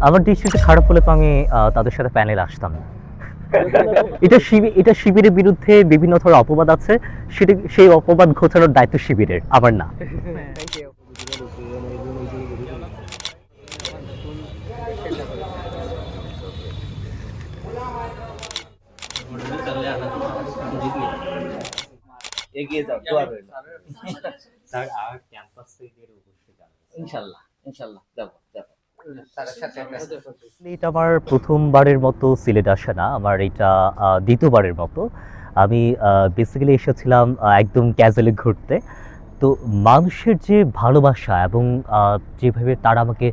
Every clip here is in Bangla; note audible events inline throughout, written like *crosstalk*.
আমার দৃষ্টিতে খারাপ হলে তো আমি আহ, তাদের সাথে প্যানেল আসতাম। না এটা শিবির এটা শিবিরের বিরুদ্ধে বিভিন্ন ধরনের অপবাদ আছে। সেটা সেই অপবাদ ঘোচানোর দায়িত্ব শিবিরের আমার না। এগিয়ে যাও দোয়া রইল। আর ক্যাম্পাসে ইনশাল্লাহ ইনশাল্লাহ যাব যাব। এটা আমার প্রথমবারের মতো সিলেট আসা না আমার এটা দ্বিতীয়বারের মতো। আমি বেসিক্যালি এসেছিলাম একদম ক্যাজুয়ালি ঘুরতে। তো মানুষের যে ভালোবাসা এবং যেভাবে তারা আমাকে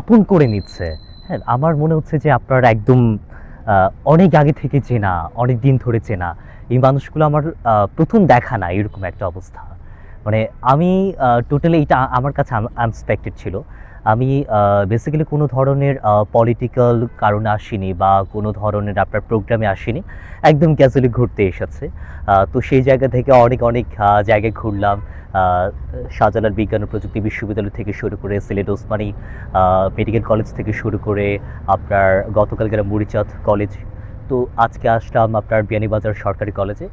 আপন করে নিচ্ছে হ্যাঁ আমার মনে হচ্ছে যে আপনার একদম অনেক আগে থেকে চেনা অনেক দিন ধরে চেনা। এই মানুষগুলো আমার প্রথম দেখা না এরকম একটা অবস্থা। মানে আমি টোটালি এটা আমার কাছে আনএক্সপেক্টেড ছিল। আমি বেসিক্যালি কোনো ধরনের পলিটিক্যাল কারণে আসিনি বা কোনো ধরনের আপনার প্রোগ্রামে আসিনি। একদম ক্যাজুয়ালি ঘুরতে এসেছে। তো সেই জায়গা থেকে অনেক অনেক জায়গায় ঘুরলাম। শাহজালাল বিজ্ঞান ও প্রযুক্তি বিশ্ববিদ্যালয় থেকে শুরু করে সিলেট ওসমানী মেডিকেল কলেজ থেকে শুরু করে আপনার গতকাল গেলাম মুড়িচাঁদ কলেজ। তো আজকে আসলাম আপনার বিয়ানীবাজার সরকারি কলেজে।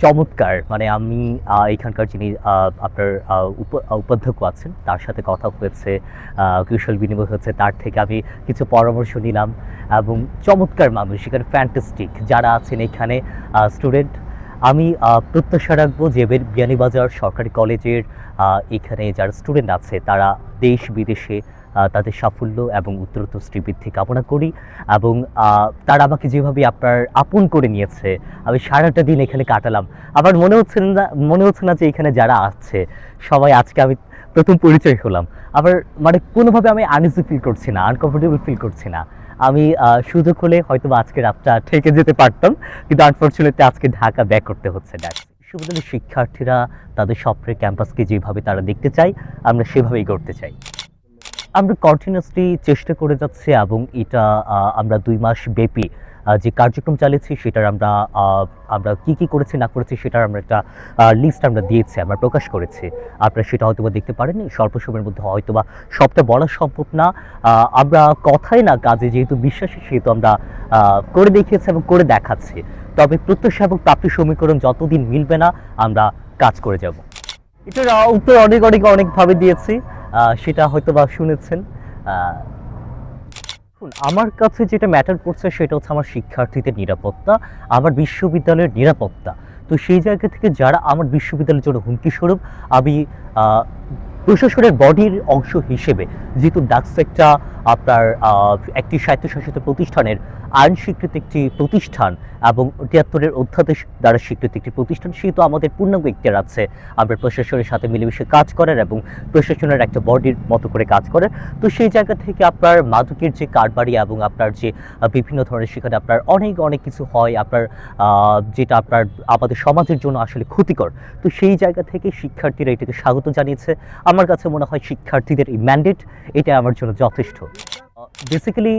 চমৎকার। মানে আমি এখানকার যিনি আপনার উপ- উপাধ্যক্ষ আছেন, তার সাথে কথা হয়েছে কৌশল বিনিময় হয়েছে, তার থেকে আমি কিছু পরামর্শ নিলাম এবং চমৎকার মানুষ, এখানে ফ্যান্টাস্টিক যারা আছেন এখানে স্টুডেন্ট আমি প্রত্যাশা রাখব যে বিয়ানীবাজার সরকারি কলেজের এখানে যারা স্টুডেন্ট আছে তারা দেশ বিদেশে তাদের সাফল্য এবং উত্তরোত্তর শ্রীবৃদ্ধি কামনা করি এবং তারা আমাকে যেভাবে আপনার আপন করে নিয়েছে, আমি সারাটা দিন এখানে কাটালাম। আবার মনে হচ্ছে না, মনে হচ্ছে না যে এখানে যারা আছে, সবাই আজকে আমি প্রথম পরিচয় হলাম। আবার মানে কোনোভাবে আমি আনইজি ফিল করছি না আনকমফোর্টেবল ফিল করছি না। আমি সুযোগ হলে হয়তো আজকে রাতটা থেকে যেতে পারতাম। কিন্তু আনফর্চুনেটলি আজকে ঢাকা ব্যাক করতে হচ্ছে বিশ্ববিদ্যালয়ের শিক্ষার্থীরা তাদের স্বপ্নের ক্যাম্পাসকে যেভাবে তারা দেখতে চায়, আমরা সেভাবেই করতে চাই। আমরা কন্টিনিউসলি চেষ্টা করে যাচ্ছি এবং এটা আমরা দুই মাস ব্যাপী যে কার্যক্রম চালিয়েছি সেটার আমরা আমরা কি কি করেছি না করেছি সেটার আমরা একটা লিস্ট আমরা দিয়েছি, আমরা প্রকাশ করেছি। আপনারা সেটা হয়তো বা দেখতে পারেননি, স্বল্প সময়ের মধ্যে হয়তো বা সবটা বলা সম্ভব না। আমরা কথাই না, কাজে যেহেতু বিশ্বাসী সেহেতু আমরা করে দেখিয়েছি এবং করে দেখাচ্ছি। তবে প্রত্যাশা এবং প্রাপ্তি সমীকরণ যতদিন মিলবে না, আমরা কাজ করে যাব। এটার উত্তর অনেক অনেক, অনেকভাবে দিয়েছি। সেটা হয়তো বা শুনেছেন। আমার কাছে যেটা ম্যাটার করছে সেটা হচ্ছে আমার শিক্ষার্থীদের নিরাপত্তা, আমার বিশ্ববিদ্যালয়ের নিরাপত্তা। তো সেই জায়গা থেকে যারা আমার বিশ্ববিদ্যালয়ের জন্য হুমকি স্বরূপ, আমি প্রশাসনের বডির অংশ হিসেবে, যেহেতু ডাকস একটা আপনার একটি স্বায়ত্তশাসিত প্রতিষ্ঠানের আইন স্বীকৃত একটি প্রতিষ্ঠান এবং তিয়াত্তরের অধ্যাদেশ দ্বারা স্বীকৃত একটি প্রতিষ্ঠান, সেহেতু আমাদের পূর্ণাঙ্গ ইখতিয়ার আছে। আমরা প্রশাসনের সাথে মিলেমিশে কাজ করার এবং প্রশাসনের একটা বডির মতো করে কাজ করার। তো সেই জায়গা থেকে আপনার মাদকের যে কারবারি এবং আপনার যে বিভিন্ন ধরনের সেখানে আপনার অনেক অনেক কিছু হয়, আপনার যেটা আপনার, আমাদের সমাজের জন্য আসলে ক্ষতিকর। তো সেই জায়গা থেকে শিক্ষার্থীরা এটাকে স্বাগত জানিয়েছে। আমার কাছে মনে হয় শিক্ষার্থীদের এই ম্যান্ডেট এটা আমার জন্য যথেষ্ট। বেসিক্যালি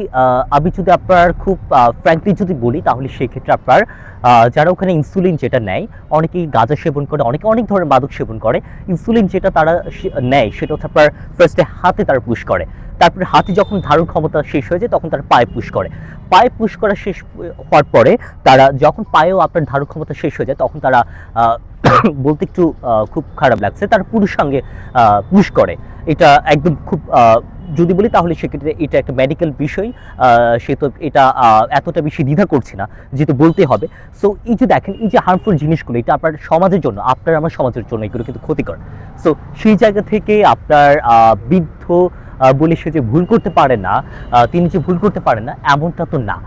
আমি যদি আপনার খুব ফ্র্যাঙ্কলি যদি বলি, তাহলে সেক্ষেত্রে আপনার যারা ওখানে ইনসুলিন যেটা নেয়, অনেকেই গাঁজা সেবন করে, অনেকে অনেক ধরনের মাদক সেবন করে। ইনসুলিন যেটা তারা নেয়, সেটা হচ্ছে আপনার ফার্স্টে হাতে তারা পুশ করে। তারপরে হাতে যখন ধারণ ক্ষমতা শেষ হয়ে যায়, তখন তারা পায়ে পুশ করে। পায়ে পুশ করা শেষ হওয়ার পরে তারা যখন পায়েও আপনার ধারণ ক্ষমতা শেষ হয়ে যায়, তখন তারা *coughs* বলতে একটু খুব খারাপ লাগছে, তারা পুরুষাঙ্গে পুশ করে। এটা একদম খুব যদি বলি তাহলে সেক্ষেত্রে এটা একটা মেডিকেল বিষয় আহ, সে তো এটা এতটা বেশি দ্বিধা করছি না যেহেতু বলতে হবে। সো এই যে দেখেন এই যে হার্মফুল জিনিসগুলো এটা আপনার সমাজের জন্য আপনার আমার সমাজের জন্য এগুলো কিন্তু ক্ষতিকর। সো সেই জায়গা থেকে আপনার আহ, বৃদ্ধ বলে সে যে ভুল করতে পারে না আহ, তিনি যে ভুল করতে পারেন না এমনটা তো না।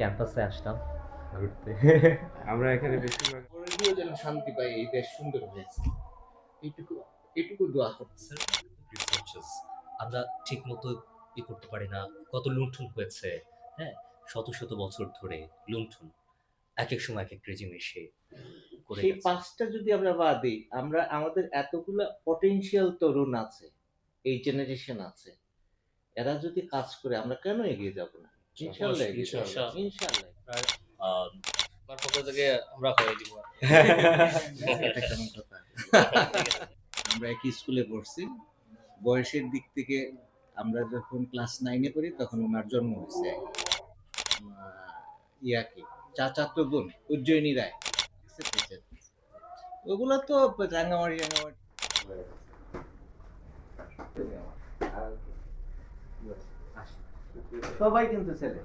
ক্যাম্পাসে আসলাম ঘুরতে। *laughs* আমরা এখানে বেশিরভাগ পরিধিও যেন শান্তি পাই এই দেশ সুন্দর হয়েছে। এইটুকু এইটুকু দোয়া করতেছে আমরা ঠিক মতো ই করতে পারি না। কত লুণ্ঠন হয়েছে হ্যাঁ? শত শত বছর ধরে লুণ্ঠন। এক এক সময় এক এক রেজিম এসে সেই পাঁচটা যদি আমরা বাদ দিই আমরা আমাদের এতগুলা পটেনশিয়াল তরুণ আছে এই জেনারেশন আছে এরা যদি কাজ করে আমরা কেন এগিয়ে যাব না? ইনশাল্লাহ এগিয়ে যাব। আমার পক্ষ থেকে আমরা করে দিব এটা কেমন কথা? আমরা একই স্কুলে পড়ছি। বয়সের দিক থেকে আমরা যখন ক্লাস নাইনে পড়ি তখন ওনার জন্ম হয়েছে। ইয়াকে চাচাতো বোন উজ্জয়িনী রায়। ওগুলো তো রাঙ্গামাটি রাঙ্গামাটি সবাই কিন্তু ছেলে।